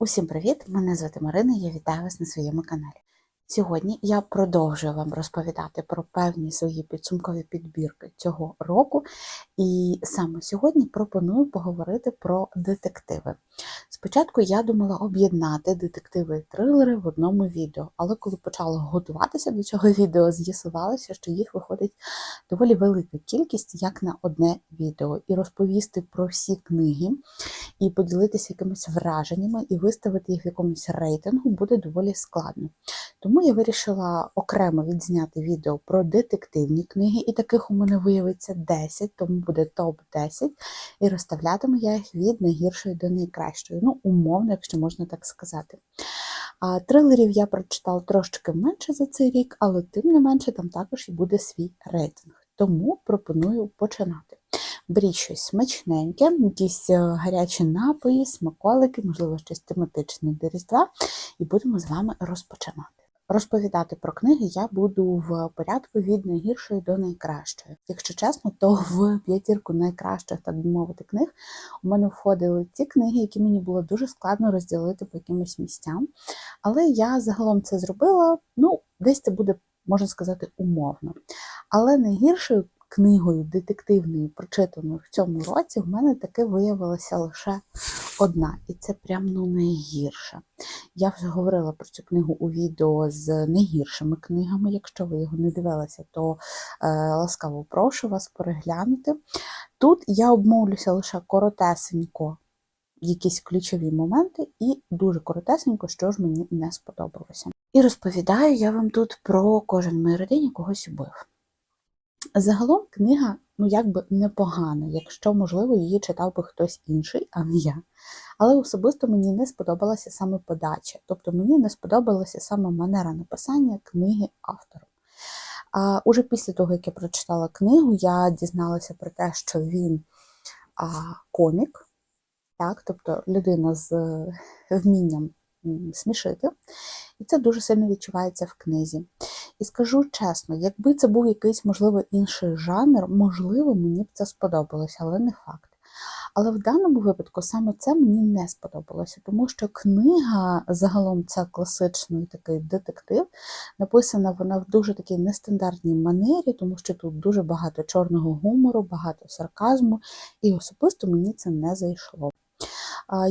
Усім привіт! Мене звати Марина, я вітаю вас на своєму каналі. Сьогодні я продовжую вам розповідати про певні свої підсумкові підбірки цього року, і саме сьогодні пропоную поговорити про детективи. Спочатку я думала об'єднати детективи і трилери в одному відео, але коли почала готуватися до цього відео, з'ясувалося, що їх виходить доволі велика кількість як на одне відео, і розповісти про всі книги, і поділитися якимись враженнями, і виставити їх в якомусь рейтингу буде доволі складно. Тому я вирішила окремо відзняти відео про детективні книги, і таких у мене виявиться 10, тому буде топ-10, і розставлятиму я їх від найгіршої до найкращої. Ну, умовно, якщо можна так сказати. А трилерів я прочитала трошки менше за цей рік, але тим не менше там також і буде свій рейтинг. Тому пропоную починати. Беріть щось смачненьке, якісь е, гарячі напої, смаколики, можливо, щось тематичне до Різдва, і будемо з вами розпочинати. Розповідати про книги я буду в порядку від найгіршої до найкращої. Якщо чесно, то в п'ятірку найкращих, так би мовити, книг у мене входили ті книги, які мені було дуже складно розділити по якимось місцям. Але я загалом це зробила, ну, десь це буде, можна сказати, умовно. Але найгіршою книгою детективною, прочитаною в цьому році, в мене таки виявилася лише одна, і це прям ну найгірша. Я вже говорила про цю книгу у відео з найгіршими книгами. Якщо ви його не дивилися, то е, ласкаво прошу вас переглянути. Тут я обмовлюся лише коротесенько. Якісь ключові моменти, і дуже коротесенько, що ж мені не сподобалося. І розповідаю я вам тут про кожен моїй родині когось убив. Загалом книга, ну якби непогана, якщо, можливо, її читав би хтось інший, а не я. Але особисто мені не сподобалася саме подача, тобто мені не сподобалася саме манера написання книги автором. А уже після того, як я прочитала книгу, я дізналася про те, що він а, комік, так, тобто людина з вмінням смішити, і це дуже сильно відчувається в книзі. І скажу чесно, якби це був якийсь, можливо, інший жанр, можливо, мені б це сподобалося, але не факт. Але в даному випадку саме це мені не сподобалося, тому що книга, загалом, це класичний такий детектив, написана вона в дуже такій нестандартній манері, тому що тут дуже багато чорного гумору, багато сарказму, і особисто мені це не зайшло.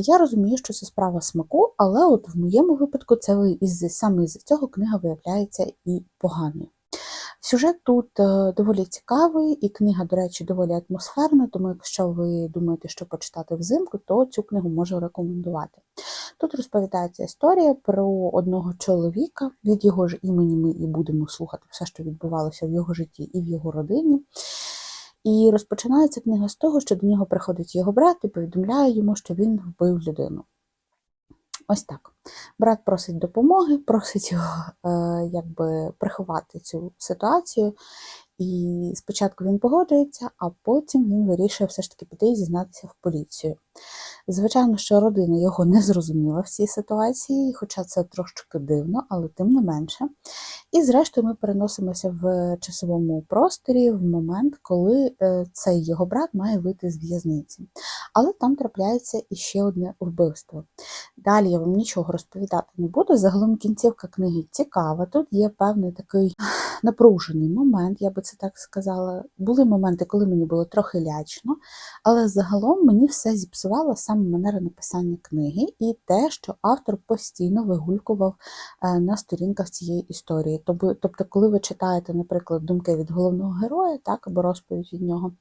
Я розумію, що це справа смаку, але от в моєму випадку це із саме з цього книга виявляється і поганою. Сюжет тут е, доволі цікавий, і книга, до речі, доволі атмосферна, тому якщо ви думаєте, що почитати взимку, то цю книгу можу рекомендувати. Тут розповідається історія про одного чоловіка, від його ж імені ми і будемо слухати все, що відбувалося в його житті і в його родині. І розпочинається книга з того, що до нього приходить його брат і повідомляє йому, що він вбив людину. Ось так. Брат просить допомоги, просить його е, якби приховати цю ситуацію. І спочатку він погоджується, а потім він вирішує все ж таки піти і зізнатися в поліцію. Звичайно, що родина його не зрозуміла в цій ситуації, хоча це трошки дивно, але тим не менше. І зрештою ми переносимося в часовому просторі в момент, коли е, цей його брат має вийти з в'язниці. Але там трапляється іще одне вбивство. Далі я вам нічого розповідати не буду. Загалом кінцівка книги цікава. Тут є певний такий напружений момент, я би це так сказала. Були моменти, коли мені було трохи лячно, але загалом мені все зіпсувало саме манера написання книги і те, що автор постійно вигулькував е, на сторінках цієї історії. Тобто, коли ви читаєте, наприклад, думки від головного героя, так, або розповідь від нього,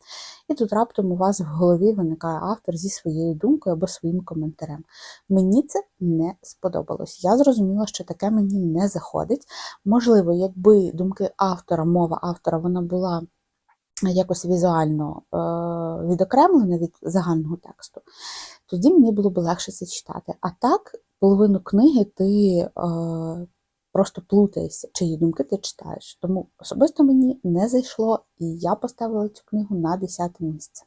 і тут раптом у вас в голові виникає автор зі своєю думкою або своїм коментарем. Мені це не сподобалось. Я зрозуміла, що таке мені не заходить. Можливо, якби думки автора, мова автора, вона була якось візуально е, відокремлена від загального тексту, тоді мені було б легше це читати. А так, половину книги ти е, просто плутаєшся, чиї думки ти читаєш. Тому особисто мені не зайшло, і я поставила цю книгу на 10 місце.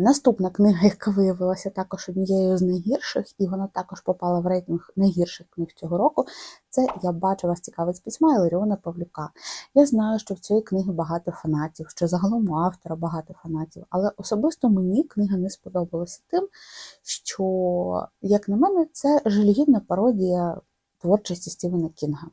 Наступна книга, яка виявилася також однією з найгірших, і вона також попала в рейтинг найгірших книг цього року. Це я бачу вас цікавить з письма Іларіона Павлюка. Я знаю, що в цієї книги багато фанатів, що загалом у автора багато фанатів, але особисто мені книга не сподобалася тим, що, як на мене, це жалюгідна пародія творчості Стівена Кінга.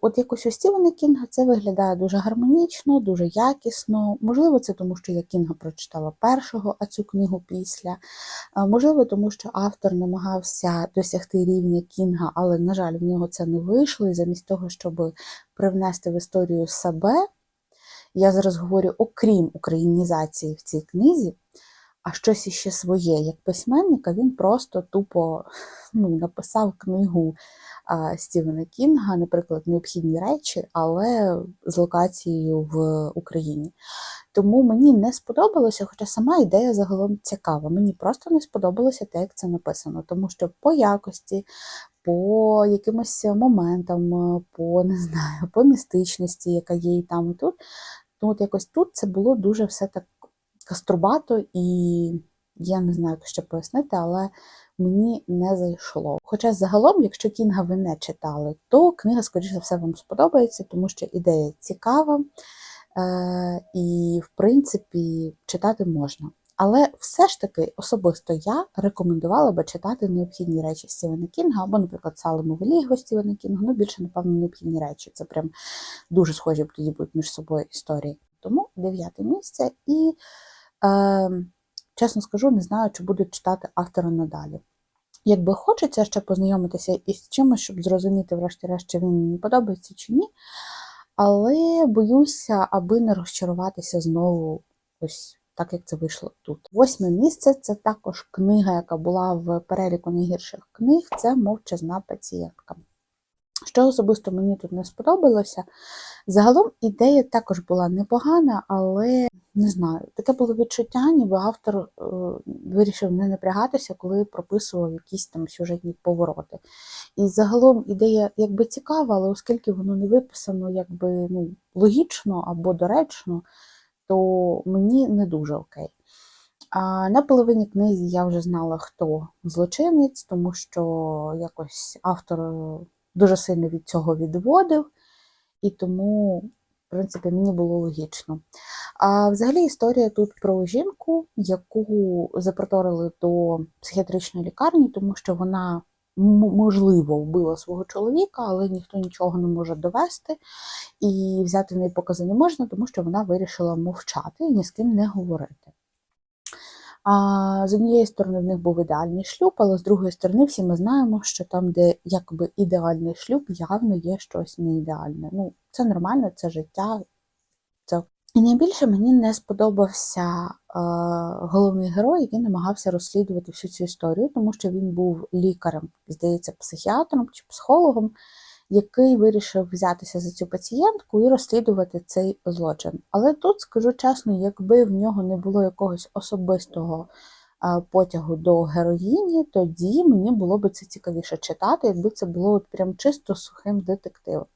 От якось у Стівена Кінга це виглядає дуже гармонічно, дуже якісно. Можливо, це тому, що я Кінга прочитала першого, а цю книгу після. Можливо, тому що автор намагався досягти рівня Кінга, але, на жаль, в нього це не вийшло. І замість того, щоб привнести в історію себе, я зараз говорю, окрім українізації в цій книзі, а щось іще своє, як письменника, він просто тупо ну, написав книгу а, Стівена Кінга, наприклад, необхідні речі, але з локацією в Україні. Тому мені не сподобалося, хоча сама ідея загалом цікава. Мені просто не сподобалося те, як це написано, тому що по якості, по якимось моментам, по не знаю, по містичності, яка є і там, і тут. Ну, от якось тут це було дуже все так каструбато, і я не знаю, як ще пояснити, але мені не зайшло. Хоча загалом, якщо Кінга ви не читали, то книга, скоріш за все, вам сподобається, тому що ідея цікава, е- і, в принципі, читати можна. Але все ж таки особисто я рекомендувала би читати необхідні речі Стівена Кінга, або, наприклад, Салому Велігу Стівена Кінга, ну більше, напевно, необхідні речі. Це прям дуже схожі тоді будуть між собою історії. Тому дев'яте місце і, чесно скажу, не знаю, чи буду читати автора надалі. Якби хочеться ще познайомитися із чимось, щоб зрозуміти, врешті-решт, чи він мені подобається чи ні. Але боюся, аби не розчаруватися знову ось так, як це вийшло тут. Восьме місце це також книга, яка була в переліку найгірших книг, це мовчазна пацієнтка. Що особисто мені тут не сподобалося. Загалом ідея також була непогана, але не знаю, таке було відчуття, ніби автор е, вирішив не напрягатися, коли прописував якісь там сюжетні повороти. І загалом ідея якби цікава, але оскільки воно не виписано якби ну, логічно або доречно, то мені не дуже окей. А на половині книзі я вже знала, хто злочинець, тому що якось автор дуже сильно від цього відводив, і тому, в принципі, мені було логічно. А взагалі історія тут про жінку, яку запроторили до психіатричної лікарні, тому що вона, можливо, вбила свого чоловіка, але ніхто нічого не може довести. І взяти в неї покази не можна, тому що вона вирішила мовчати і ні з ким не говорити. А з однієї сторони, в них був ідеальний шлюб, але з другої сторони, всі ми знаємо, що там, де якби ідеальний шлюб, явно є щось не ідеальне. Ну, це нормально, це життя. Це... І найбільше мені не сподобався е, головний герой, який намагався розслідувати всю цю історію, тому що він був лікарем, здається, психіатром чи психологом, який вирішив взятися за цю пацієнтку і розслідувати цей злочин. Але тут, скажу чесно, якби в нього не було якогось особистого потягу до героїні, тоді мені було б це цікавіше читати, якби це було от прям чисто сухим детективом.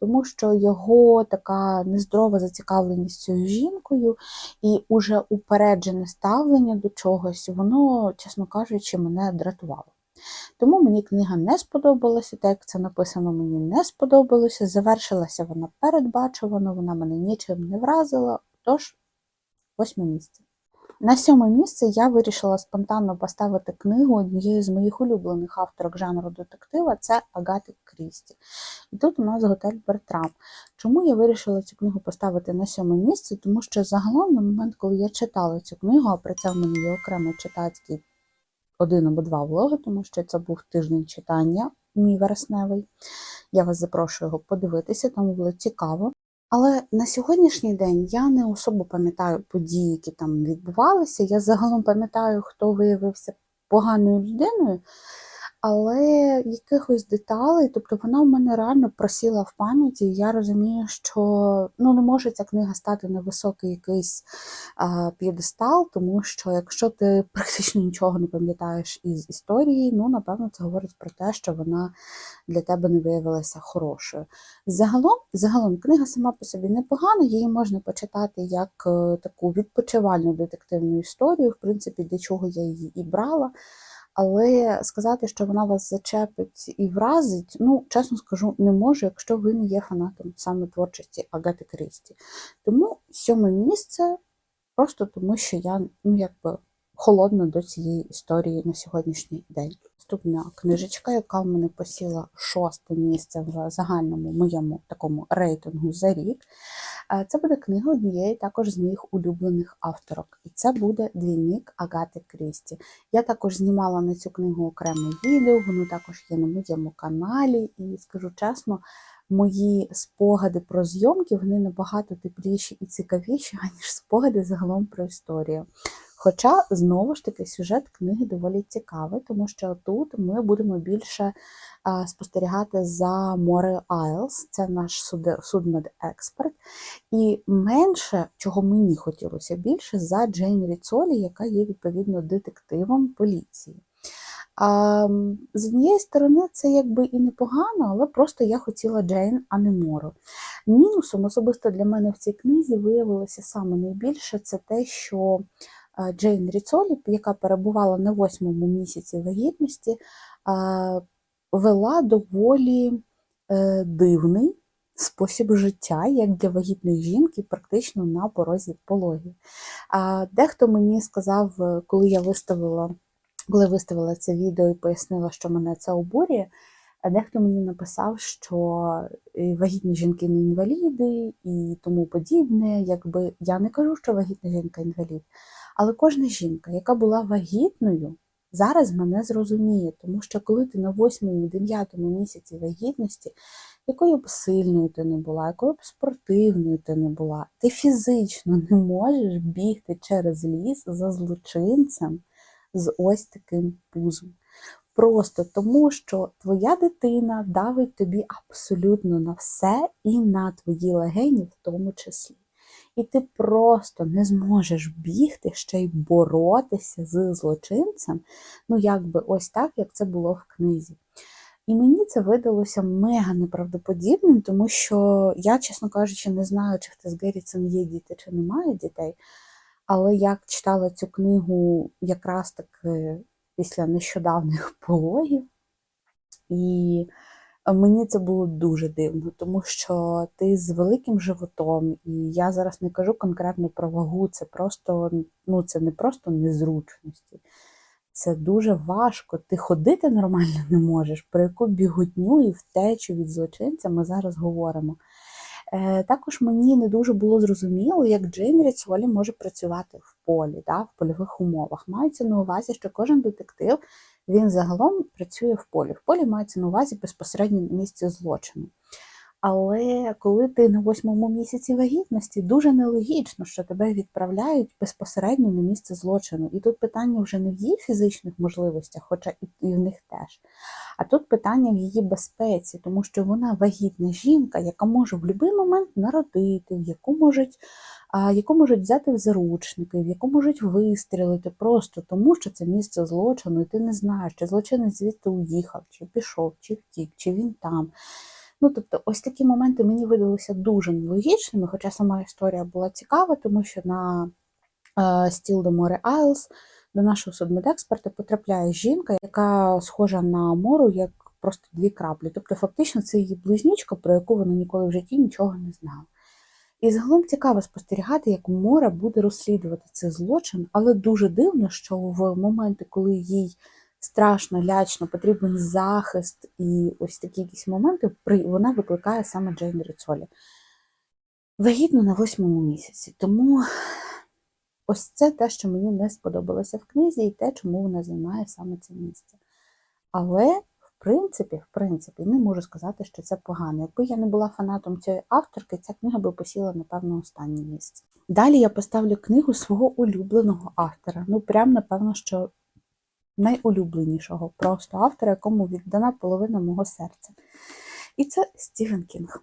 Тому що його така нездорова зацікавленість цією жінкою і уже упереджене ставлення до чогось, воно, чесно кажучи, мене дратувало. Тому мені книга не сподобалася, так як це написано, мені не сподобалося. Завершилася вона передбачувано, вона мене нічим не вразила, тож восьме місце. На сьоме місце я вирішила спонтанно поставити книгу однієї з моїх улюблених авторок жанру детектива це Агати Крісті. І тут у нас готель Бертрам. Чому я вирішила цю книгу поставити на сьоме місце? Тому що загалом, на момент, коли я читала цю книгу, а при цьому в мене є окремий читацький один або два влоги, тому що це був тиждень читання, мій вересневий. Я вас запрошую його подивитися, там було цікаво. Але на сьогоднішній день я не особо пам'ятаю події, які там відбувалися. Я загалом пам'ятаю, хто виявився поганою людиною. Але якихось деталей, тобто вона в мене реально просіла в пам'яті, і я розумію, що ну, не може ця книга стати на високий якийсь а, п'єдестал, тому що якщо ти практично нічого не пам'ятаєш із історії, ну, напевно, це говорить про те, що вона для тебе не виявилася хорошою. Загалом, загалом книга сама по собі непогана, її можна почитати як е, таку відпочивальну детективну історію, в принципі, для чого я її і брала. Але сказати, що вона вас зачепить і вразить, ну, чесно скажу, не можу, якщо ви не є фанатом саме творчості Агати Крісті. Тому сьоме місце просто тому, що я ну, якби холодна до цієї історії на сьогоднішній день. Наступна книжечка, яка в мене посіла шосте місце в загальному моєму такому рейтингу за рік. Е, Це буде книга однієї також з моїх улюблених авторок. І це буде двійник Агати Крісті. Я також знімала на цю книгу окреме відео, воно також є на моєму каналі, і скажу чесно. Мої спогади про зйомки вони набагато тепліші і цікавіші, аніж спогади загалом про історію. Хоча, знову ж таки, сюжет книги доволі цікавий, тому що тут ми будемо більше спостерігати за Море Айлс, це наш судмедексперт, і менше, чого мені хотілося більше, за Джейн Ріцолі, яка є відповідно детективом поліції. А, з однієї сторони, це якби і непогано, але просто я хотіла Джейн, а не Мору. Мінусом особисто для мене в цій книзі виявилося саме найбільше це те, що Джейн Ріцолі, яка перебувала на восьмому місяці вагітності, вела доволі е, дивний спосіб життя, як для вагітної жінки, практично на порозі пологів. Дехто мені сказав, е, коли я виставила, коли виставила це відео і пояснила, що мене це обурює. Дехто мені написав, що е, вагітні жінки не інваліди і тому подібне. Якби я не кажу, що вагітна жінка інвалід, але кожна жінка, яка була вагітною, зараз мене зрозуміє, тому що коли ти на 8-9 місяці вагітності, якою б сильною ти не була, якою б спортивною ти не була, ти фізично не можеш бігти через ліс за злочинцем з ось таким пузом. Просто тому, що твоя дитина давить тобі абсолютно на все і на твої легені в тому числі. І ти просто не зможеш бігти ще й боротися з злочинцем, ну якби ось так, як це було в книзі. І мені це видалося мега неправдоподібним, тому що я, чесно кажучи, не знаю, чи в Тес Геррітсон є діти, чи немає дітей. Але як читала цю книгу якраз таки після нещодавних пологів, і мені це було дуже дивно, тому що ти з великим животом, і я зараз не кажу конкретно про вагу, це просто ну це не просто незручності. Це дуже важко. Ти ходити нормально не можеш, про яку біготню і втечу від злочинця ми зараз говоримо. Е, Також мені не дуже було зрозуміло, як Джейн Ріцолі може працювати в полі, да, в польових умовах. Мається на увазі, що кожен детектив він загалом працює в полі. В полі мається на увазі безпосередньо на місці злочину. Але коли ти на восьмому місяці вагітності, дуже нелогічно, що тебе відправляють безпосередньо на місце злочину. І тут питання вже не в її фізичних можливостях, хоча і в них теж. А тут питання в її безпеці, тому що вона вагітна жінка, яка може в будь-який момент народити, в яку можуть, яку можуть взяти в заручники, в яку можуть вистрілити, просто тому, що це місце злочину, і ти не знаєш, чи злочинець звідти уїхав, чи пішов, чи втік, чи він там. Ну, тобто, ось такі моменти мені видалися дуже нелогічними, хоча сама історія була цікава, тому що на е, стіл до море Айлс до нашого судмедексперта потрапляє жінка, яка схожа на мору як просто дві краплі. Тобто, фактично, це її близнючка, про яку вона ніколи в житті нічого не знала. І загалом цікаво спостерігати, як Мора буде розслідувати цей злочин, але дуже дивно, що в моменти, коли їй страшно, лячно, потрібен захист і ось такі якісь моменти, вона викликає саме Джейн Ріцолі. Вагітно на восьмому місяці. Тому ось це те, що мені не сподобалося в книзі, і те, чому вона займає саме це місце. Але, в принципі, в принципі, не можу сказати, що це погано. Якби я не була фанатом цієї авторки, ця книга би посіла, напевно, останнє місце. Далі я поставлю книгу свого улюбленого автора. Ну, прям, напевно, що найулюбленішого просто автора, якому віддана половина мого серця. І це Стівен Кінг.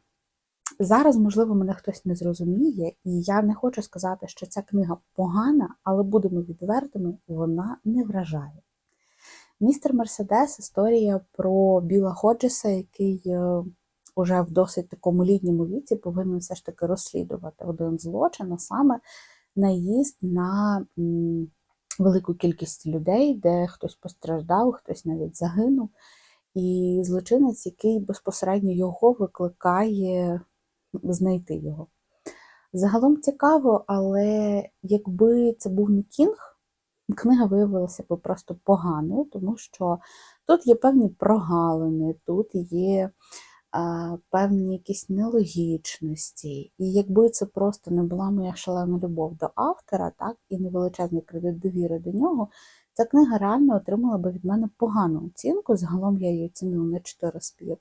Зараз, можливо, мене хтось не зрозуміє, і я не хочу сказати, що ця книга погана, але будемо відвертими, вона не вражає. Містер Мерседес історія про Біла Ходжеса, який е, уже в досить такому літньому віці повинен все ж таки розслідувати один злочин, а саме наїзд на велику кількість людей, де хтось постраждав, хтось навіть загинув. І злочинець, який безпосередньо його викликає знайти його. Загалом цікаво, але якби це був не Кінг, книга виявилася б просто поганою, тому що тут є певні прогалини, тут є певні якісь нелогічності. І якби це просто не була моя шалена любов до автора, так, і невеличезний кредит довіри до нього, ця книга реально отримала би від мене погану оцінку. Загалом я її оцінила на 4 з 5,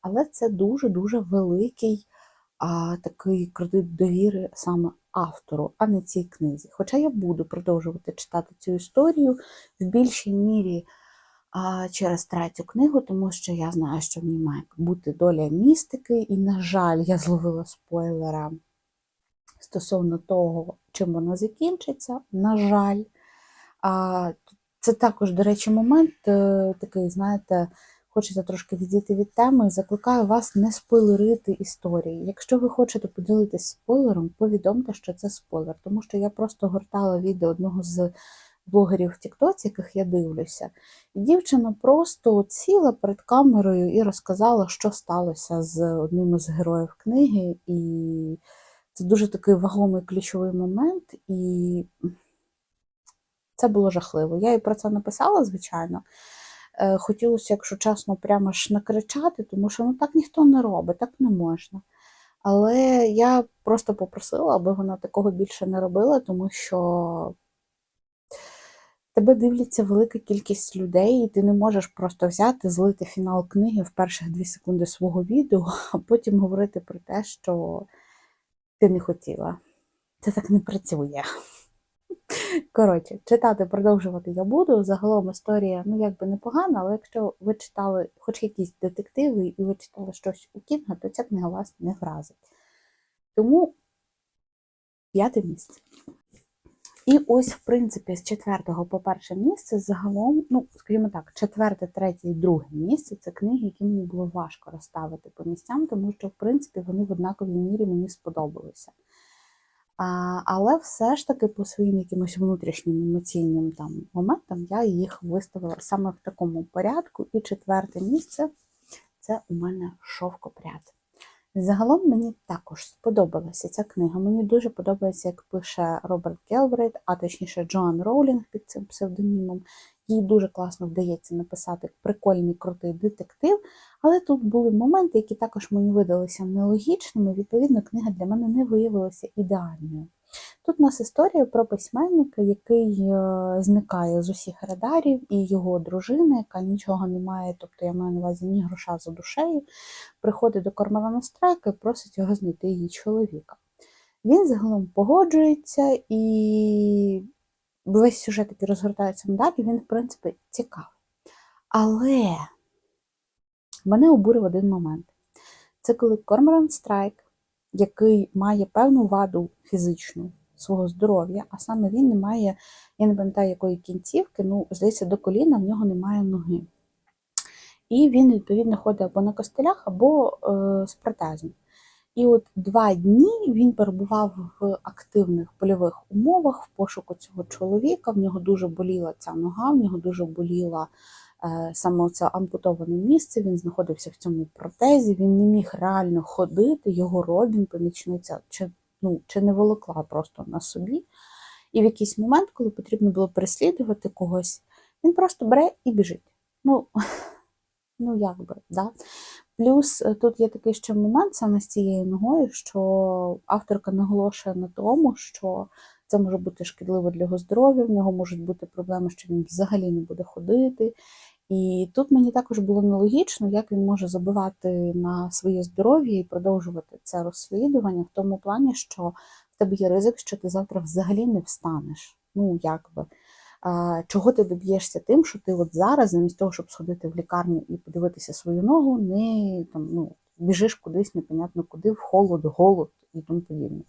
але це дуже-дуже великий а, такий кредит довіри саме автору, а не цій книзі. Хоча я буду продовжувати читати цю історію в більшій мірі через третю книгу, тому що я знаю, що в ній має бути доля містики, і, на жаль, я зловила спойлера стосовно того, чим вона закінчиться. На жаль, це також, до речі, момент е, такий, знаєте, хочеться трошки відійти від теми, закликаю вас не спойлерити історії. Якщо ви хочете поділитися спойлером, повідомте, що це спойлер, тому що я просто гортала відео одного з блогерів в Тіктоці, яких я дивлюся, і дівчина просто сіла перед камерою і розказала, що сталося з одним із героїв книги. І це дуже такий вагомий ключовий момент, і це було жахливо. Я їй про це написала, звичайно. Е, Хотілося, якщо чесно, прямо ж накричати, тому що ну так ніхто не робить, так не можна. Але я просто попросила, аби вона такого більше не робила, тому що тебе дивляться велика кількість людей, і ти не можеш просто взяти, злити фінал книги в перших дві секунди свого відео, а потім говорити про те, що ти не хотіла. Це так не працює. Коротше, читати, продовжувати я буду. Загалом історія, ну, якби непогана, але якщо ви читали хоч якісь детективи і ви читали щось у Кінга, то ця книга вас не вразить. Тому п'яте місце. І ось, в принципі, з четвертого по перше місце загалом, ну, скажімо так, четверте, третє і друге місце це книги, які мені було важко розставити по місцям, тому що, в принципі, вони в однаковій мірі мені сподобалися. А, Але все ж таки по своїм якимось внутрішнім емоційним там моментам я їх виставила саме в такому порядку. І четверте місце це у мене шовкопряд. Загалом мені також сподобалася ця книга. Мені дуже подобається, як пише Роберт Гелбрейт, а точніше Джоан Роулінг під цим псевдонімом. Їй дуже класно вдається написати прикольний крутий детектив, але тут були моменти, які також мені видалися нелогічними. Відповідно, книга для мене не виявилася ідеальною. Тут у нас історія про письменника, який е, зникає з усіх радарів, і його дружина, яка нічого не має, тобто я маю на увазі ні гроша за душею, приходить до Кормелана Страйка і просить його знайти її чоловіка. Він загалом погоджується і весь сюжет, який розгортається надалі, він, в принципі, цікавий. Але мене обурив один момент. Це коли Корморан Страйк, який має певну ваду фізичну свого здоров'я, а саме він не має, я не пам'ятаю, якої кінцівки, ну, здається, до коліна в нього немає ноги. І він, відповідно, ходить або на костелях, або е, з протезом. І от два дні він перебував в активних польових умовах в пошуку цього чоловіка. В нього дуже боліла ця нога, в нього дуже боліла е, саме це ампутоване місце. Він знаходився в цьому протезі, він не міг реально ходити, його Робін, помічниця, ну, чи не волокла просто на собі. І в якийсь момент, коли потрібно було переслідувати когось, він просто бере і біжить. Ну, ну як би, да? Плюс е, тут є такий ще момент саме з цією ногою, що авторка наголошує на тому, що це може бути шкідливо для його здоров'я, в нього можуть бути проблеми, що він взагалі не буде ходити. І тут мені також було нелогічно, як він може забивати на своє здоров'я і продовжувати це розслідування в тому плані, що в тебе є ризик, що ти завтра взагалі не встанеш. Ну, як би. а, чого ти доб'єшся тим, що ти от зараз, замість того, щоб сходити в лікарню і подивитися свою ногу, не там, ну, біжиш кудись, непонятно куди, в холод, голод і тому подібне.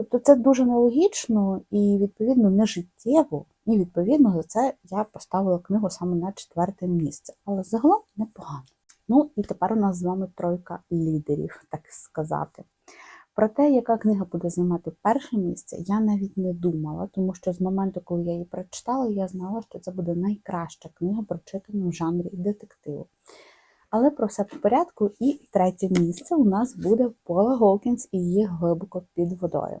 Тобто це дуже нелогічно і, відповідно, не життєво, і, відповідно, за це я поставила книгу саме на четверте місце. Але загалом непогано. Ну і тепер у нас з вами тройка лідерів, так сказати. Про те, яка книга буде займати перше місце, я навіть не думала, тому що з моменту, коли я її прочитала, я знала, що це буде найкраща книга, прочитана в жанрі детективу. Але про все в порядку. І третє місце у нас буде Пола Голкінс і її глибоко під водою.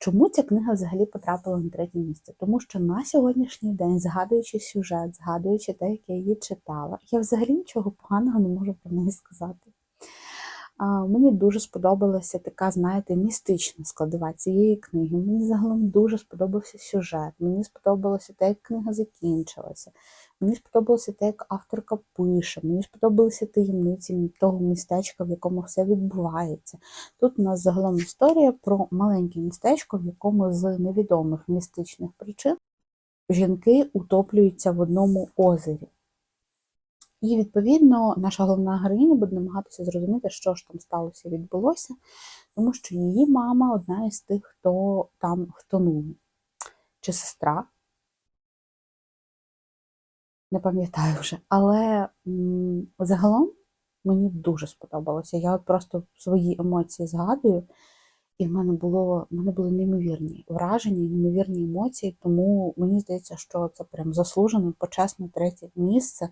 Чому ця книга взагалі потрапила на третє місце? Тому що на сьогоднішній день, згадуючи сюжет, згадуючи те, як я її читала, я взагалі нічого поганого не можу про неї сказати. Мені дуже сподобалася така, знаєте, містична складова цієї книги. Мені загалом дуже сподобався сюжет, мені сподобалося те, як книга закінчилася. Мені сподобалося те, як авторка пише, мені сподобалися таємниці того містечка, в якому все відбувається. Тут у нас загалом історія про маленьке містечко, в якому з невідомих містичних причин жінки утоплюються в одному озері. І, відповідно, наша головна героїня буде намагатися зрозуміти, що ж там сталося і відбулося, тому що її мама одна із тих, хто там втонув. Чи сестра, не пам'ятаю вже. Але м, загалом мені дуже сподобалося. Я от просто свої емоції згадую, і в мене було в мене були неймовірні враження, неймовірні емоції, тому мені здається, що це прям заслужено, почесне третє місце.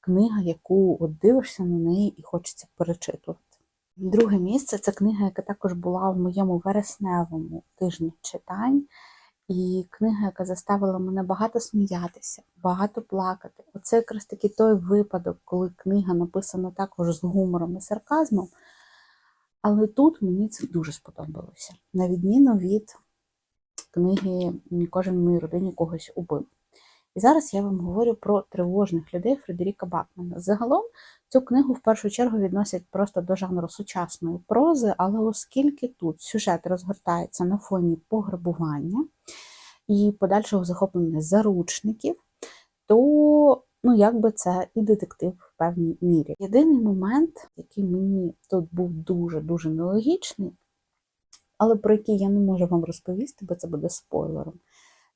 Книга, яку от дивишся на неї і хочеться перечитувати. Друге місце це книга, яка також була в моєму вересневому тижні читань. І книга, яка заставила мене багато сміятися, багато плакати. Оце якраз таки той випадок, коли книга написана також з гумором і сарказмом. Але тут мені це дуже сподобалося. На відміну від книги Кожен в моїй родині когось убив. І зараз я вам говорю про тривожних людей Фредеріка Бакмана. Загалом цю книгу в першу чергу відносять просто до жанру сучасної прози, але оскільки тут сюжет розгортається на фоні пограбування і подальшого захоплення заручників, то ну, якби це і детектив в певній мірі. Єдиний момент, який мені тут був дуже-дуже нелогічний, але про який я не можу вам розповісти, бо це буде спойлером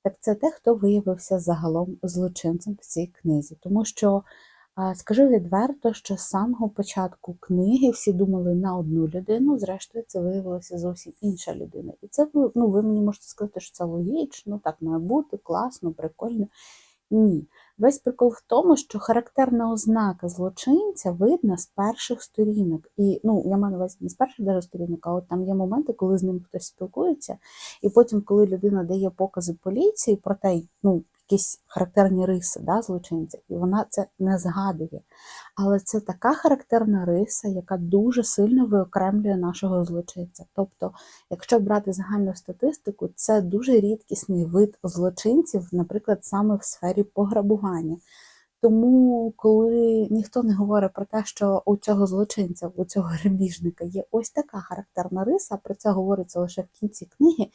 так це те, хто виявився загалом злочинцем в цій книзі. Тому що, скажу відверто, що з самого початку книги всі думали на одну людину, зрештою, це виявилася зовсім інша людина. І це ну, ви мені можете сказати, що це логічно, так має бути, класно, прикольно. Ні. Весь прикол в тому, що характерна ознака злочинця видна з перших сторінок. І ну, я маю на увазі не з перших даже сторінок, а от там є моменти, коли з ним хтось спілкується, і потім, коли людина дає покази поліції про те, ну, якісь характерні риси да, злочинця, і вона це не згадує. Але це така характерна риса, яка дуже сильно виокремлює нашого злочинця. Тобто, якщо брати загальну статистику, це дуже рідкісний вид злочинців, наприклад, саме в сфері пограбування. Тому, коли ніхто не говорить про те, що у цього злочинця, у цього грабіжника є ось така характерна риса, про це говориться лише в кінці книги.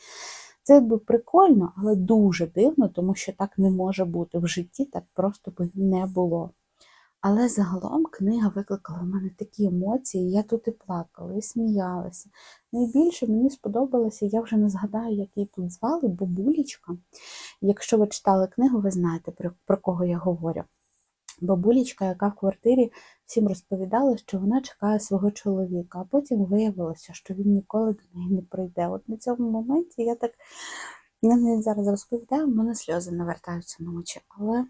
Це якби прикольно, але дуже дивно, тому що так не може бути в житті, так просто би не було. Але загалом книга викликала в мене такі емоції, я тут і плакала, і сміялася. Найбільше мені сподобалося, я вже не згадаю, як її тут звали, бабулічка. Якщо ви читали книгу, ви знаєте, про, кого я говорю бабулечка, яка в квартирі всім розповідала, що вона чекає свого чоловіка, а потім виявилося, що він ніколи до неї не прийде. От на цьому моменті я так я навіть зараз розповідаю, в мене сльози навертаються на очі. Але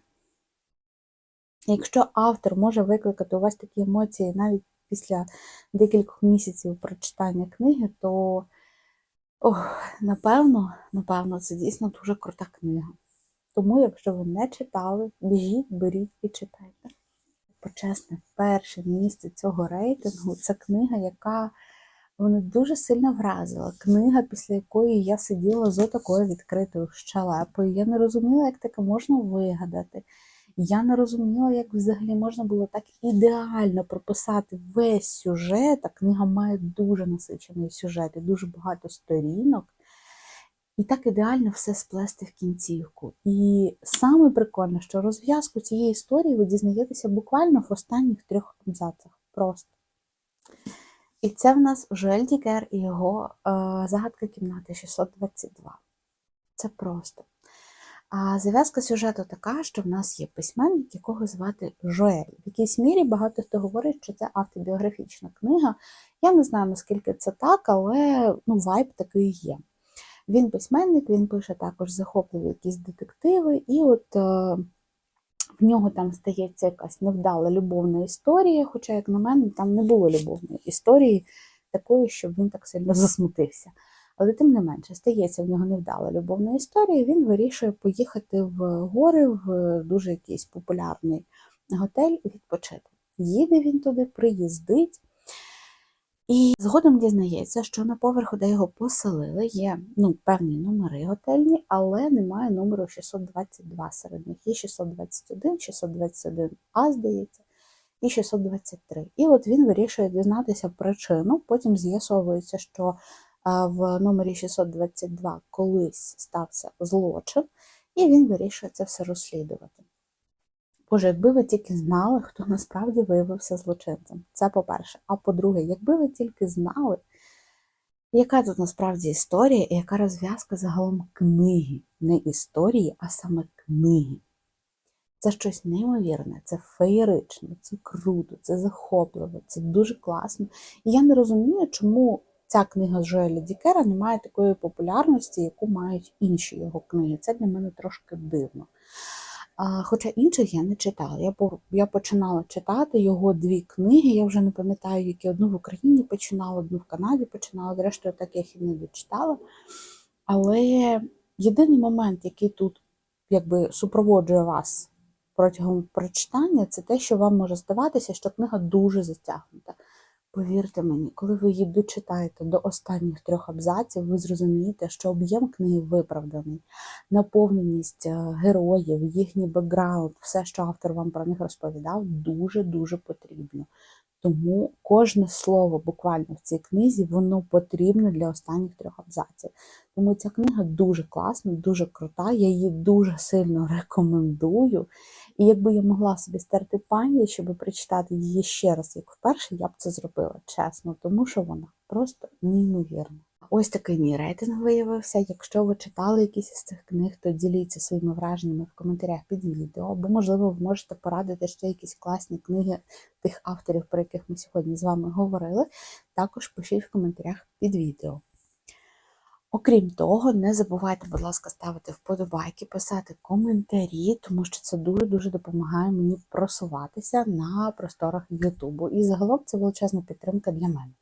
якщо автор може викликати у вас такі емоції навіть після декількох місяців прочитання книги, то ох, напевно, напевно, це дійсно дуже крута книга. Тому, якщо ви не читали, біжіть, беріть і читайте. Почесне, перше місце цього рейтингу це книга, яка мене дуже сильно вразила. Книга, після якої я сиділа з отакою відкритою щелепою. Я не розуміла, як таке можна вигадати. Я не розуміла, як взагалі можна було так ідеально прописати весь сюжет. А книга має дуже насичений сюжет і дуже багато сторінок. І так ідеально все сплести в кінцівку. І саме прикольне, що розв'язку цієї історії ви дізнаєтеся буквально в останніх трьох абзацах. Просто. І це в нас Жуель Дікер і його е, загадка кімнати 622. Це просто. А зав'язка сюжету така, що в нас є письменник, якого звати Жоель. В якійсь мірі багато хто говорить, що це автобіографічна книга. Я не знаю, наскільки це так, але ну, вайб такий є. Він письменник, він пише також захопливі якісь детективи, і от е, в нього там стається якась невдала любовна історія, хоча, як на мене, там не було любовної історії такої, щоб він так сильно засмутився. Але тим не менше, стається в нього невдала любовна історія, він вирішує поїхати в гори, в дуже якийсь популярний готель і відпочити. Їде він туди, приїздить. І згодом дізнається, що на поверху, де його поселили, є ну, певні номери готельні, але немає номеру 622 серед них. Є 621, 621 А, здається, і 623. І от він вирішує дізнатися причину. Потім з'ясовується, що в номері 622 колись стався злочин, і він вирішує це все розслідувати. Боже, якби ви тільки знали, хто насправді виявився злочинцем. Це по-перше. А по-друге, якби ви тільки знали, яка тут насправді історія і яка розв'язка загалом книги, не історії, а саме книги. Це щось неймовірне, це феєрично, це круто, це захопливо, це дуже класно. І я не розумію, чому ця книга Жоеля Дікера не має такої популярності, яку мають інші його книги. Це для мене трошки дивно. Хоча інших я не читала. Я я починала читати його дві книги. Я вже не пам'ятаю, які одну в Україні починала, одну в Канаді починала, зрештою, так я їх і не дочитала. Але єдиний момент, який тут якби супроводжує вас протягом прочитання, це те, що вам може здаватися, що книга дуже затягнута. Повірте мені, коли ви її дочитаєте до останніх трьох абзаців, ви зрозумієте, що об'єм книги виправданий, наповненість е, героїв, їхній бекграунд, все, що автор вам про них розповідав, дуже-дуже потрібно. Тому кожне слово буквально в цій книзі, воно потрібне для останніх трьох абзаців. Тому ця книга дуже класна, дуже крута, я її дуже сильно рекомендую. І якби я могла собі стерти пам'ять, щоб прочитати її ще раз, як вперше, я б це зробила, чесно, тому що вона просто неймовірна. Ось такий мій рейтинг виявився. Якщо ви читали якісь із цих книг, то діліться своїми враженнями в коментарях під відео, або, можливо, ви можете порадити ще якісь класні книги тих авторів, про яких ми сьогодні з вами говорили. Також пишіть в коментарях під відео. Окрім того, не забувайте, будь ласка, ставити вподобайки, писати коментарі, тому що це дуже-дуже допомагає мені просуватися на просторах Ютубу. І загалом це величезна підтримка для мене.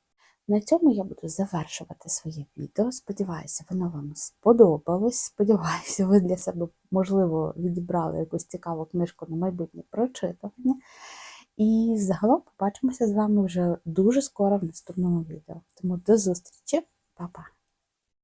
На цьому я буду завершувати своє відео. Сподіваюся, воно вам сподобалось. Сподіваюся, ви для себе, можливо, відібрали якусь цікаву книжку на майбутнє прочитування. І загалом побачимося з вами вже дуже скоро в наступному відео. Тому до зустрічі, Па-па!